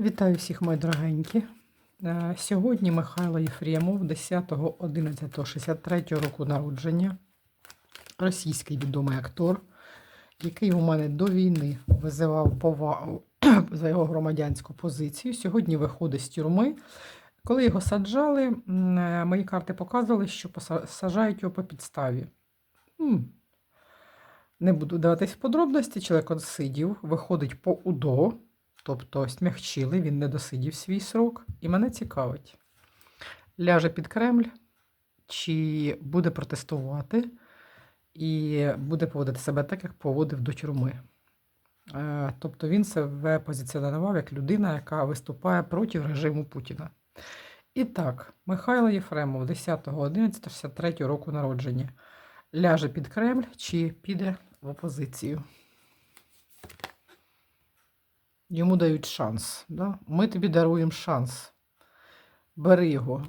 Вітаю всіх, мої дорогенькі. Е, Сьогодні Михайло Єфремов, 10.11.63 року народження, російський відомий актор, який у мене до війни визивав повагу за його громадянську позицію. Сьогодні виходить з тюрми. Коли його саджали, е, мої карти показували, що саджають його по підставі. Не буду даватись в подробності. Чоловік сидів, виходить по УДО, тобто смягчили, він не досидів свій срок. І мене цікавить, ляже під Кремль, чи буде протестувати і буде поводити себе так, як поводив до тюрми. Е, Тобто він себе позиціонував як людина, яка виступає проти режиму Путіна. І так, Михайло Єфремов, 10.11.63 року народження. Ляже під Кремль чи піде в опозицію? Йому дають шанс. Да? Ми тобі даруємо шанс. Бери його.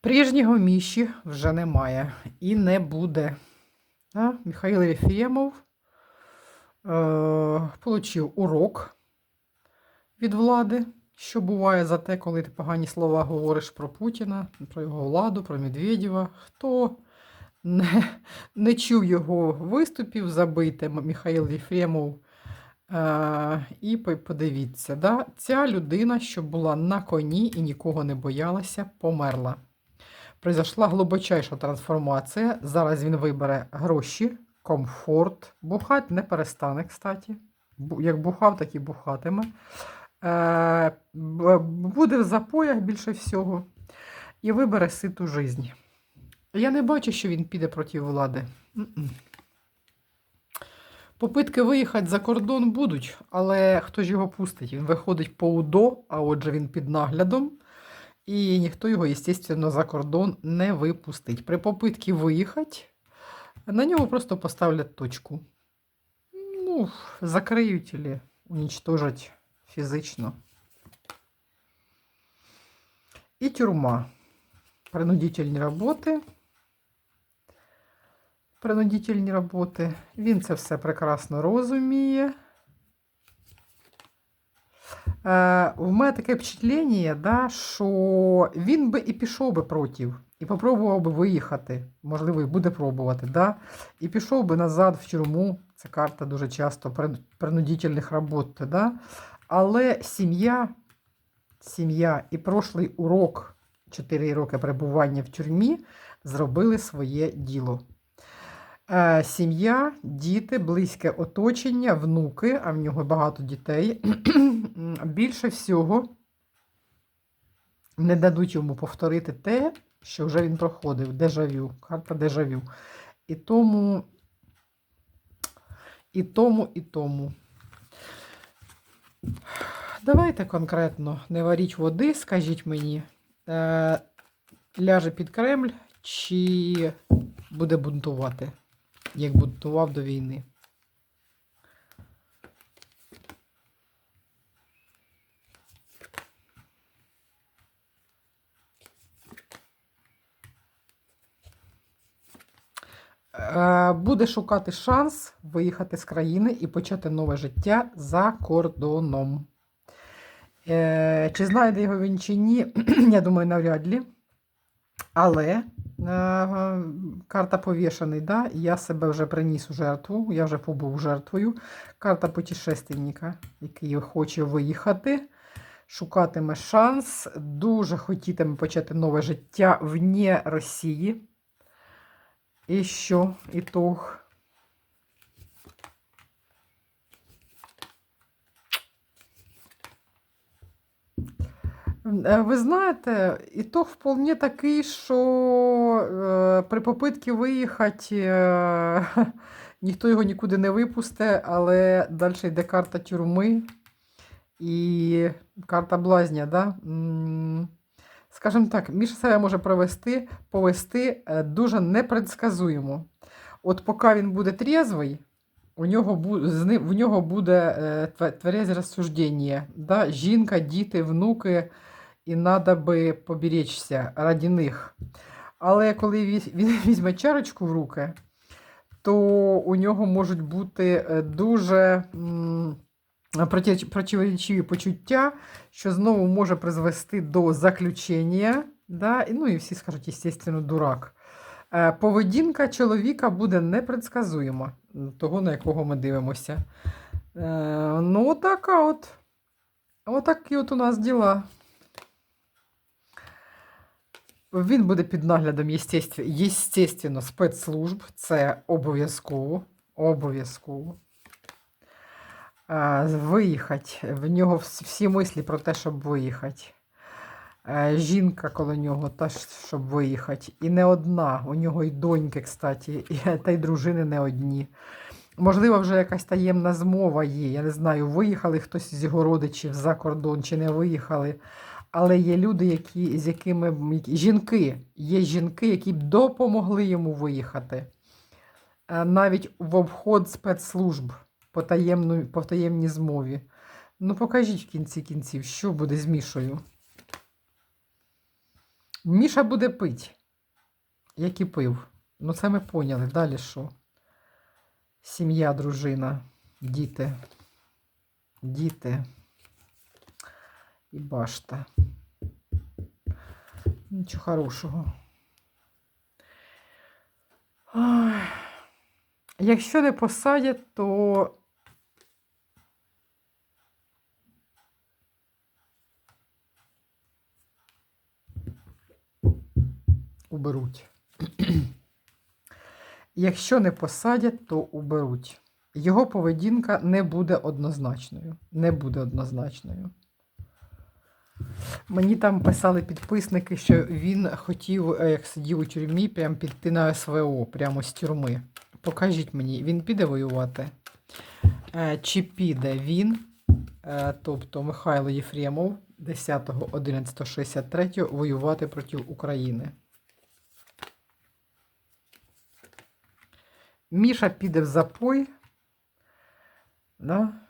Прежнього Міші вже немає і не буде. А? Михайло Єфремов е, урок від влади, що буває за те, коли ти погані слова говориш про Путіна, про його владу, про Медведєва. Хто не, не чув його виступів, забийте Михайло Єфремов. Е, і подивіться, да? ця людина, що була на коні і нікого не боялася, померла. Произошла глибочайша трансформація. Зараз він вибере гроші, комфорт. Бухать не перестане, кстати. Як бухав, так і бухатиме. Е, буде в запоях більше всього. І вибере ситу жизнь. Я не бачу, що він піде проти влади. Попитки виїхати за кордон будуть, але хто ж його пустить? Він виходить по УДО, а отже він під наглядом. І ніхто його, естественно, за кордон не випустить. При попитці виїхати, на нього просто поставлять точку. Ну, закриють или уничтожать фізично. І тюрма. Принудительні роботи. Принудительні роботи. Він це все прекрасно розуміє. Е, в мене таке впечатлення, да, що він би і пішов би проти, і попробував би виїхати. Можливо, і буде пробувати, да, і пішов би назад в тюрму. Це карта дуже часто принудительних робот. Да? Але сім'я, сім'я і прошлий урок, 4 роки перебування в тюрмі, зробили своє діло. Е, Сім'я, діти, близьке оточення, внуки, а в нього багато дітей. Більше всього не дадуть йому повторити те, що вже він проходив. Дежавю, карта дежавю. І тому, і тому, і тому. Давайте конкретно не варіть води, скажіть мені, е, ляже під Кремль чи буде бунтувати, як бунтував до війни. Е, Буде шукати шанс виїхати з країни і почати нове життя за кордоном. Е, Чи знайде його він чи ні, я думаю, навряд ли. Але карта повішений, да? я себе вже приніс у жертву, я вже побув жертвою. Карта путешественника, який хоче виїхати, шукатиме шанс, дуже хотітиме почати нове життя вне Росії. І що? Ітог. Ви знаєте, ітог вполне такий, що е, при попитці виїхати е, ніхто його нікуди не випусте, але далі йде карта тюрми і карта блазня, да? Скажімо так, Міша себе може провести, повести е, дуже непредсказуємо. От поки він буде трезвий, у нього, в нього буде е, тва- розсуждення. Да? Жінка, діти, внуки, і треба би поберечься раді них. Але коли він візьме чарочку в руки, то у нього можуть бути е, дуже противоречиві почуття, що знову може призвести до заключення. Да? Ну і всі скажуть, естественно, дурак. Е, Поведінка чоловіка буде непредсказуема, того, на якого ми дивимося. Е, Ну, така от. Отакі от у нас діла. Він буде під наглядом єстеств- єстественно, спецслужб. Це обов'язково. Обов'язково. Виїхати. В нього всі мислі про те, щоб виїхати. Жінка коло нього теж, щоб виїхати. І не одна. У нього і доньки, кстати, та й дружини не одні. Можливо, вже якась таємна змова є. Я не знаю, виїхали хтось з його родичів за кордон чи не виїхали. Але є люди, які, з якими жінки, є жінки, які б допомогли йому виїхати. Е, Навіть в обход спецслужб по, таємну, по таємній змові. Ну, покажіть в кінці кінців, що буде з Мішою. Міша буде пить, як і пив. Ну, це ми поняли. Далі що? Сім'я, дружина, діти. Діти. І башта. Нічого хорошого. Якщо не посадять, то уберуть. Якщо не посадять, то уберуть. Його поведінка не буде однозначною. Не буде однозначною. Мені там писали підписники, що він хотів, е, як сидів у тюрмі, прям піти на СВО, прямо з тюрми. Покажіть мені, він піде воювати? Е, Чи піде він, е, тобто Михайло Єфремов, 10.11.63 воювати проти України? Міша піде в запой. Да?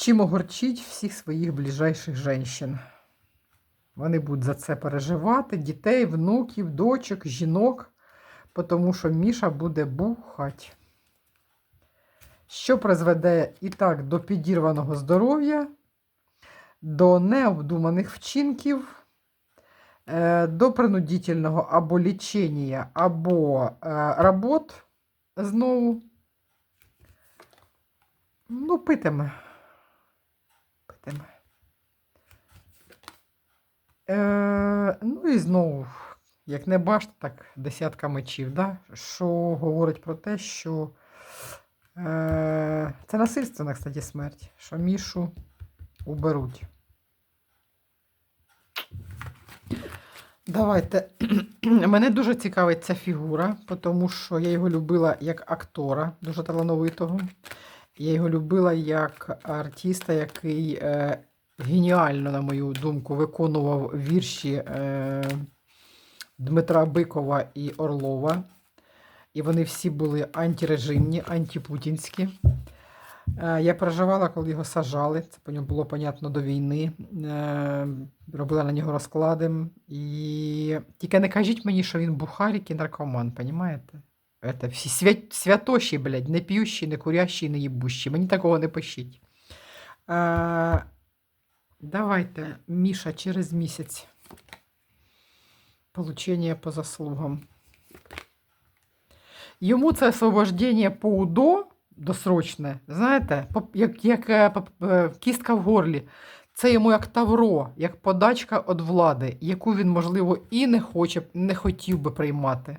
Чим огорчить всіх своїх ближайших женщин. Вони будуть за це переживати, дітей, внуків, дочок, жінок, тому що Міша буде бухать. Що призведе і так до підірваного здоров'я, до необдуманих вчинків, е, до принудительного або лічення, або е, работ знову. Ну, питиме. Питиме. Е, ну і знову, як не бачите, так десятка мечів, да? що говорить про те, що е, це насильственна, кстати, смерть, що Мішу уберуть. Давайте. Мене дуже цікавить ця фігура, тому що я його любила як актора, дуже талановитого. Я його любила як артиста, який е, геніально, на мою думку, виконував вірші е, Дмитра Бикова і Орлова. І вони всі були антирежимні, антипутінські. Е, Я переживала, коли його сажали. Це по ньому було понятно до війни. Е, Робила на нього розклади. І тільки не кажіть мені, що він бухарик і наркоман, понімаєте? Это всі свят... святоші, блядь, не п'ющі, не курящі, не їбущі. Мені такого не пишіть. Е, Давайте, Міша, через місяць. Получення по заслугам. Йому це освобождення по УДО досрочне, знаєте, як, як е, е, кістка в горлі. Це йому як тавро, як подачка від влади, яку він, можливо, і не хоче, не хотів би приймати.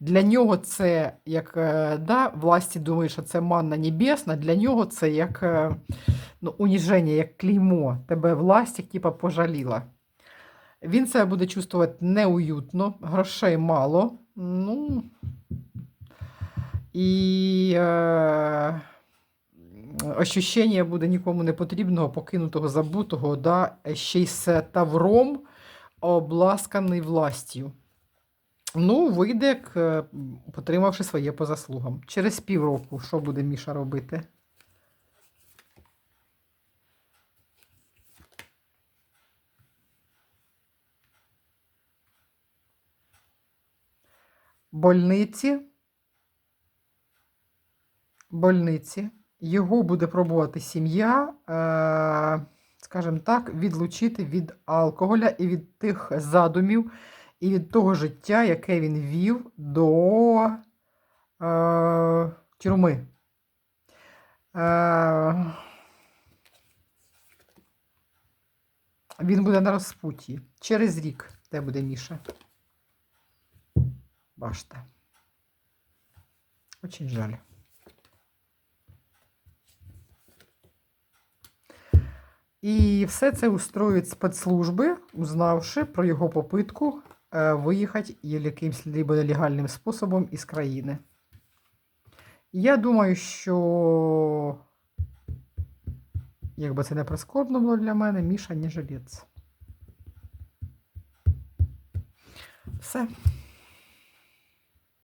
Для нього це як е, да, власті думають, що це манна небесна, для нього це як е, ну, уніження, як клеймо. Тебе власть, як типа пожаліла. Він себе буде чувствувати неуютно, грошей мало. Ну, і е, ощущення буде нікому не потрібного, покинутого, забутого, да, ще й з тавром, обласканий властю. Ну, вийде, е, потримавши своє по заслугам. Через півроку, що буде Міша робити? Больниці. Больниці. Його буде пробувати сім'я, е, скажімо так, відлучити від алкоголя і від тих задумів, і від того життя, яке він вів до е, тюрми. Е, він буде на розпутті. Через рік, де буде Міша. Бачите. Очень жаль. І все це устроюють спецслужби, узнавши про його попитку е, виїхати якимсь либо нелегальним способом із країни. Я думаю, що, якби це не прискорбно було для мене, Міша не жилець. Все.